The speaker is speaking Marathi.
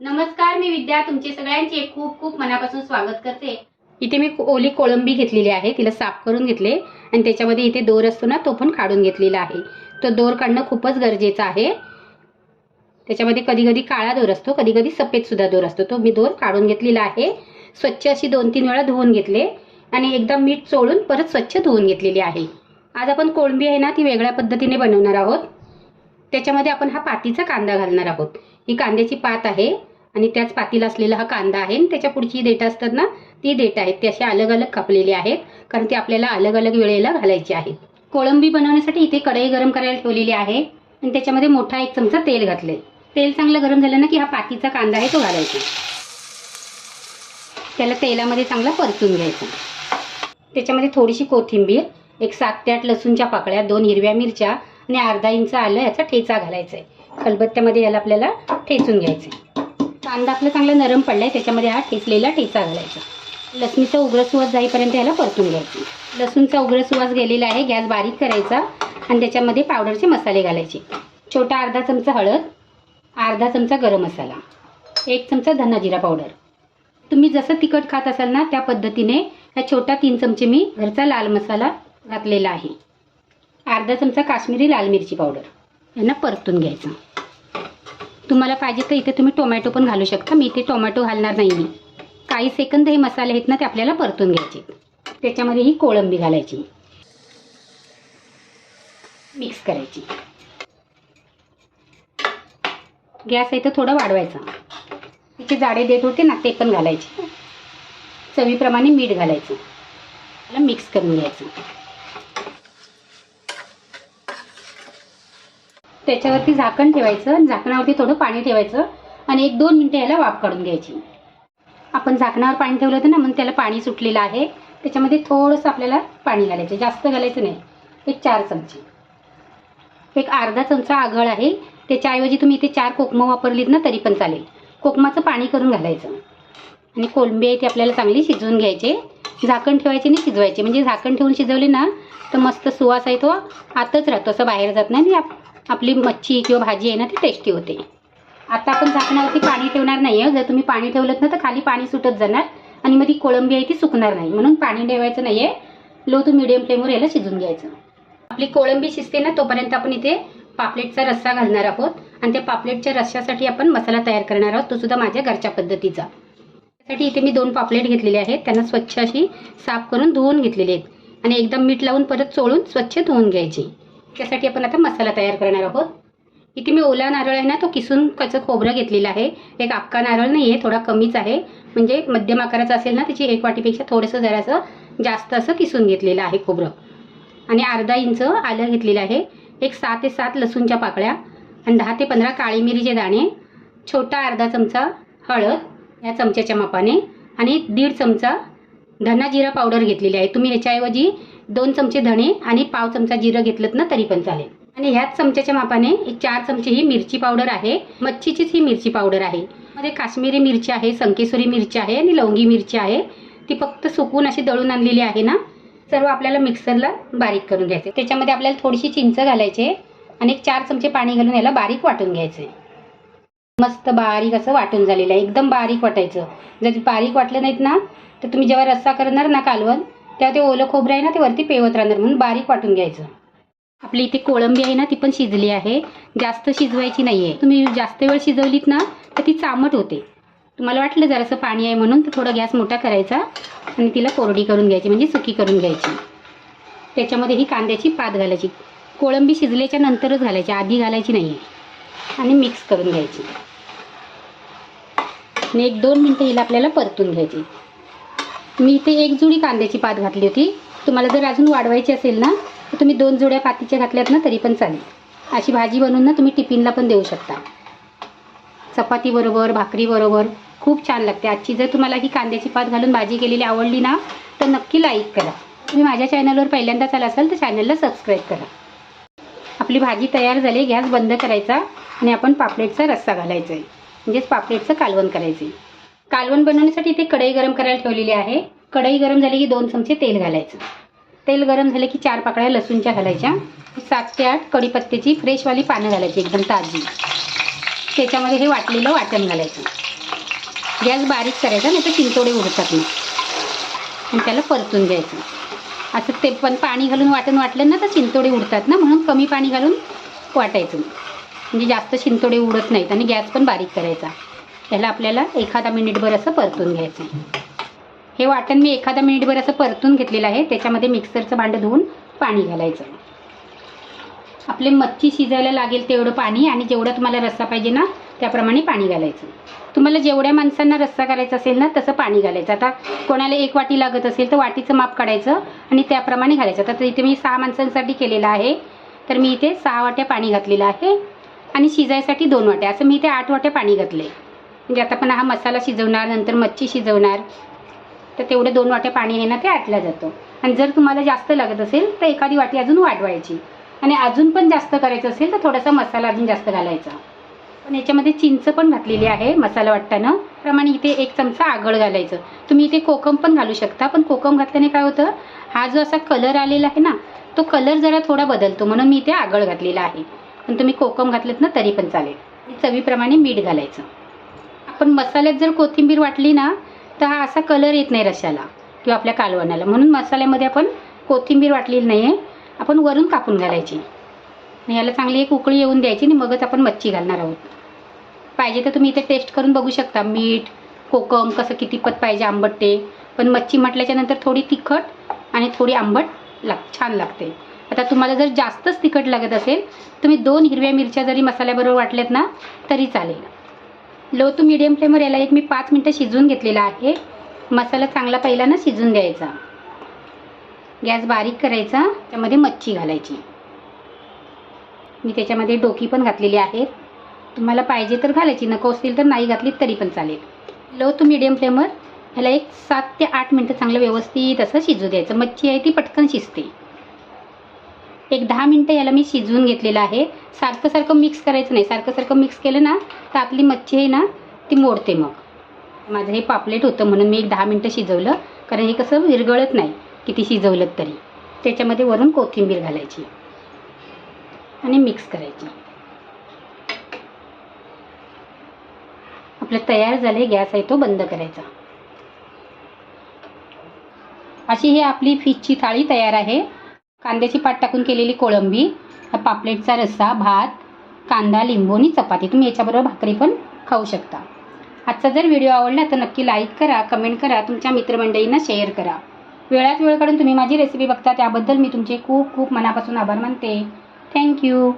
नमस्कार मी विद्या. तुमचे सगळ्यांचे खूप खूप मनापासून स्वागत करते. इथे मी ओली कोळंबी घेतलेली आहे. तिला साफ करून घेतले. आणि त्याच्यामध्ये इथे दोर असतो ना तो पण काढून घेतलेला आहे. तो दोर काढणं खूपच गरजेचं आहे. त्याच्यामध्ये कधी कधी काळा दोर असतो कधी कधी सफेद सुद्धा दोर असतो. तो मी दोर काढून घेतलेला आहे. स्वच्छ अशी दोन तीन वेळा धुवून घेतले. आणि एकदा मीठ चोळून परत स्वच्छ धुवून घेतलेली आहे. आज आपण कोळंबी आहे ना ती वेगळ्या पद्धतीने बनवणार आहोत. त्याच्यामध्ये आपण हा पातीचा कांदा घालणार आहोत. ही कांद्याची पात आहे आणि त्याच पातीला असलेला हा कांदा आहे आणि त्याच्या पुढची देठ असतात ना ती देठ आहेत. ते अशी अलग अलग कापलेली आहेत कारण ती आपल्याला अलग अलग वेळेला घालायची आहेत कोळंबी बनवण्यासाठी इथे कढई गरम करायला ठेवलेली आहे आणि त्याच्यामध्ये मोठा एक चमचा तेल घातले तेल चांगलं गरम झालं ना की हा पातीचा कांदा आहे तो घालायचा. त्याला तेलामध्ये चांगला परतून घ्यायचा. त्याच्यामध्ये थोडीशी कोथिंबीर एक सात ते आठ लसूणच्या पाकळ्या दोन हिरव्या मिरच्या आणि अर्धा इंच आलं याचा ठेचा घालायचा आहे खलबत्त्यामध्ये याला आपल्याला ठेचून घ्यायचं. कांदा आपला चांगला नरम पडला आहे त्याच्यामध्ये हा ठेचलेला ठेचा घालायचा. लसणीचा उग्र सुवास जाईपर्यंत याला परतून घ्यायचं. लसूणचा उग्र सुवास गेलेला आहे गॅस बारीक करायचा आणि त्याच्यामध्ये पावडरचे मसाले घालायचे. छोटा अर्धा चमचा हळद अर्धा चमचा गरम मसाला एक चमचा धना जिरा पावडर. तुम्ही जसं तिखट खात असाल ना त्या पद्धतीने ह्या छोटा तीन चमचे मी घरचा लाल मसाला घातलेला आहे. अर्धा चमचा काश्मीरी लाल मिरची पावडर. यांना परतून घ्यायचं. तुम्हाला पाहिजे तर इथे तुम्ही टोमॅटो पण घालू शकता. मी इथे टोमॅटो घालणार नाही काही सेकंद हे मसाले आहेत ना ते आपल्याला परतून घ्यायचे. त्याच्यामध्ये ही कोळंबी घालायची. मिक्स करायची. गॅस आहे तर थोडं वाढवायचा. तिचे जाडे देत होते ना ते पण घालायचे. चवीप्रमाणे मीठ घालायचं. मिक्स करून घ्यायचं. त्याच्यावरती झाकण ठेवायचं आणि झाकणावरती थोडं पाणी ठेवायचं आणि एक दोन मिनटं याला वाफ काढून घ्यायची. आपण झाकणावर पाणी ठेवलं होतं ना म्हणून त्याला पाणी सुटलेलं आहे. त्याच्यामध्ये थोडंसं आपल्याला पाणी घालायचं जास्त घालायचं नाही. एक चार चमचे. एक अर्धा चमचा आगळ आहे. त्याच्याऐवजी तुम्ही इथे चार कोकमं वापरलीत ना तरी पण चालेल. कोकमाचं पाणी करून घालायचं. आणि कोलंबी आहे ती आपल्याला चांगली शिजवून घ्यायचे. झाकण ठेवायचे नाही शिजवायचे. म्हणजे झाकण ठेवून शिजवले ना तर मस्त सुवास आहे तो. आतच राहतो. असं बाहेर जात नाही आणि आपली मच्छी किंवा भाजी आहे ना ती टेस्टी होते. आता आपण झाकणावरती पाणी ठेवणार नाही आहे जर तुम्ही पाणी ठेवलं ना तर खाली पाणी सुटत जाणार. आणि मग ती कोळंबी आहे ती सुकणार नाही. म्हणून पाणी ठेवायचं नाही आहे लो टू मिडियम फ्लेमवर याला शिजून घ्यायचं. आपली कोळंबी शिजते ना तोपर्यंत आपण इथे पापलेटचा रस्सा घालणार आहोत. आणि त्या पापलेटच्या रस्स्यासाठी आपण मसाला तयार करणार आहोत. तो सुद्धा माझ्या घरच्या पद्धतीचा. त्यासाठी इथे मी दोन पापलेट घेतलेले आहेत. त्यांना स्वच्छ अशी साफ करून धुवून घेतलेले आहेत. आणि एकदम मीठ लावून परत चोळून स्वच्छ धुवून घ्यायची. त्यासाठी आपण आता मसाला तयार करणार आहोत. इथे मी ओला नारळ आहे ना तो किसून त्याचं खोबरं घेतलेलं आहे. एक अक्का नारळ नाही आहे थोडा कमीच आहे. म्हणजे मध्यम आकाराचा असेल ना त्याची एक वाटीपेक्षा थोडंसं जरासं जास्त असं किसून घेतलेलं आहे खोबरं. आणि अर्धा इंच आलं घेतलेलं आहे. एक सहा ते सात लसूणच्या पाकळ्या आणि दहा ते पंधरा काळी मिरीचे दाणे छोटा अर्धा चमचा हळद या चमच्याच्या मापाने आणि दीड चमचा धना जिरा पावडर घेतलेली आहे. तुम्ही ह्याच्याऐवजी दोन चमचे धणे आणि पाव चमचा जिरं घेतलं ना तरी पण चालेल. आणि ह्याच चमच्याच्या मापाने एक चार चमचे ही मिरची पावडर आहे. मच्छीचीच ही मिरची पावडर आहे. मध्ये काश्मीरी मिरची आहे संकेश्वरी मिरची आहे आणि लवंगी मिरची आहे. ती फक्त सुकून अशी दळून आणलेली आहे ना सर्व आपल्याला मिक्सरला बारीक करून घ्यायचे. त्याच्यामध्ये आपल्याला थोडीशी चिंच घालायचे आणि एक चार चमचे पाणी घालून याला बारीक वाटून घ्यायचे. मस्त बारीक असं वाटून झालेलं आहे. एकदम बारीक वाटायचं. जर बारीक वाटलं नाहीत ना तर तुम्ही जेव्हा रस्सा करणार ना कालवण त्या ते ओलं खोबरं आहे ना ते वरती पेवत राहणार म्हणून बारीक वाटून घ्यायचं. आपली इथे कोळंबी आहे ना ती पण शिजली आहे. जास्त शिजवायची नाही आहे तुम्ही जास्त वेळ शिजवलीत ना तर ती चामट होते. तुम्हाला वाटलं जरासं पाणी आहे म्हणून तर थोडा गॅस मोठा करायचा आणि तिला कोरडी करून घ्यायची म्हणजे सुकी करून घ्यायची. त्याच्यामध्ये ही कांद्याची पात घालायची. कोळंबी शिजल्याच्या नंतरच घालायची आधी घालायची नाही आहे आणि मिक्स करून घ्यायची. आणि एक दोन मिनटं हिला आपल्याला परतून घ्यायची. मी इथे एक जुडी कांद्याची पात घातली होती. तुम्हाला जर अजून वाढवायची असेल ना तर तुम्ही दोन जुड्या पातीच्या घातल्यात ना तरी पण चालेल. अशी भाजी बनवून ना तुम्ही टिफिनला पण देऊ शकता. चपातीबरोबर भाकरीबरोबर खूप छान लागते. आजची जर तुम्हाला ही कांद्याची पात घालून भाजी केलेली आवडली ना तर नक्की लाईक करा. तुम्ही माझ्या चॅनलवर पहिल्यांदाच आला असाल तर चॅनलला सबस्क्राईब करा. आपली भाजी तयार झाली गॅस बंद करायचा आणि आपण पापलेटचा रस्सा घालायचा आहे म्हणजेच पापलेटचं कालवण करायचं आहे कालवण बनवण्यासाठी इथे कढई गरम करायला ठेवलेली आहे. कढई गरम झाली की दोन चमचे तेल घालायचं. तेल गरम झाले की चार पाकळ्या लसूणच्या घालायच्या. सात ते आठ कढीपत्त्याची फ्रेशवाली पानं घालायची एकदम ताजी. त्याच्यामध्ये हे वाटलेलं वाटण घालायचं. गॅस बारीक करायचा नाही तर चिंचोडे उडतात मग. आणि त्याला परतून घ्यायचं. असं ते पण पाणी घालून वाटण वाटलं ना तर चिंचोडे उडतात ना म्हणून कमी पाणी घालून वाटायचं. म्हणजे जास्त शिंतोडे उडत नाहीत आणि गॅस पण बारीक करायचा. त्याला आपल्याला एखादा मिनिटभर असं परतून घ्यायचं हे वाटण मी एखादा मिनिटभर असं परतून घेतलेलं आहे. त्याच्यामध्ये मिक्सरचं भांडं धुवून पाणी घालायचं. आपले मच्छी शिजायला लागेल तेवढं पाणी आणि जेवढं तुम्हाला रस्सा पाहिजे ना त्याप्रमाणे पाणी घालायचं. तुम्हाला जेवढ्या माणसांना रस्सा करायचा असेल ना तसं पाणी घालायचं. आता कोणाला एक वाटी लागत असेल तर वाटीचं माप काढायचं आणि त्याप्रमाणे घालायचं. आता इथे मी सहा माणसांसाठी केलेलं आहे. तर मी इथे सहा वाट्या पाणी घातलेलं आहे आणि शिजायसाठी दोन वाट्या. असं मी इथे आठ वाट्या पाणी घातले म्हणजे आता पण हा मसाला शिजवणार नंतर मच्छी शिजवणार तर तेवढे दोन वाट्या पाणी आहे ना ते आटलं जातं. आणि जर तुम्हाला जास्त लागत असेल तर एखादी वाटी अजून वाढवायची. आणि अजून पण जास्त करायचं असेल तर थोडासा मसाला अजून जास्त घालायचा. पण याच्यामध्ये चिंच पण घातलेली आहे मसाला वाटताना. प्रमाणे इथे एक चमचा आगळ घालायचं. तुम्ही इथे कोकम पण घालू शकता पण कोकम घातल्याने काय होतं हा जो असा कलर आलेला आहे ना तो कलर जरा थोडा बदलतो. म्हणून मी इथे आगळ घातलेला आहे. पण तुम्ही कोकम घातलेत ना तरी पण चालेल. चवीप्रमाणे मीठ घालायचं. आपण मसाल्यात जर कोथिंबीर वाटली ना तर हा असा कलर येत नाही रशाला किंवा आपल्या कालवणाला. म्हणून मसाल्यामध्ये आपण कोथिंबीर वाटलेली नाही आहे आपण वरून कापून घालायची. याला चांगली एक उकळी येऊन द्यायची आणि मगच आपण मच्छी घालणार आहोत. पाहिजे तर तुम्ही इथे टेस्ट करून बघू शकता. मीठ कोकम कसं किती पत पाहिजे आंबट ते पण मच्छी म्हटल्याच्या नंतर थोडी तिखट आणि थोडी आंबट लाग छान लागते. आता तुम्हाला जर जास्तच तिखट लागत असेल तुम्ही दोन हिरव्या मिरच्या जरी मसाल्याबरोबर वाटल्यात ना तरी चालेल. लो टू मिडियम फ्लेमवर याला एक मी पाच मिनटं शिजवून घेतलेला आहे. मसाला चांगला पहिला ना शिजून द्यायचा गॅस बारीक करायचा त्यामध्ये मच्छी घालायची. मी त्याच्यामध्ये डोकी पण घातलेली आहे. तुम्हाला पाहिजे तर घालायची नको असतील तर नाही घातली तरी पण चालेल. लो टू मिडियम फ्लेमवर ह्याला एक सात ते आठ मिनटं चांगलं व्यवस्थित असं शिजू द्यायचं. मच्छी आहे ती पटकन शिजते. एक दहा मिनटं याला मी शिजवून घेतलेलं आहे. सारखं सारखं मिक्स करायचं नाही. सारखं सारखं मिक्स केलं ना तर आपली मच्छी आहे ना ती मोडते मग. माझं हे पापलेट होतं म्हणून मी एक दहा मिनटं शिजवलं. कारण हे कसं विरगळत नाही किती शिजवलं तरी. त्याच्यामध्ये वरून कोथिंबीर घालायची. आणि मिक्स करायची. आपलं तयार झाले गॅस आहे तो बंद करायचा. अशी ही आपली फिशची थाळी तयार आहे. कांद्याची पात टाकून केलेली कोळंबी पापलेटचा रस्सा भात कांदा लिंबू आणि चपाती. तुम्ही याच्याबरोबर भाकरी पण खाऊ शकता. आजचा जर व्हिडिओ आवडला तर नक्की लाईक करा कमेंट करा तुमच्या मित्रमंडळींना शेअर करा. वेळात वेळ काढून तुम्ही माझी रेसिपी बघता त्याबद्दल मी तुमचे खूप खूप मनापासून आभार मानते. थँक्यू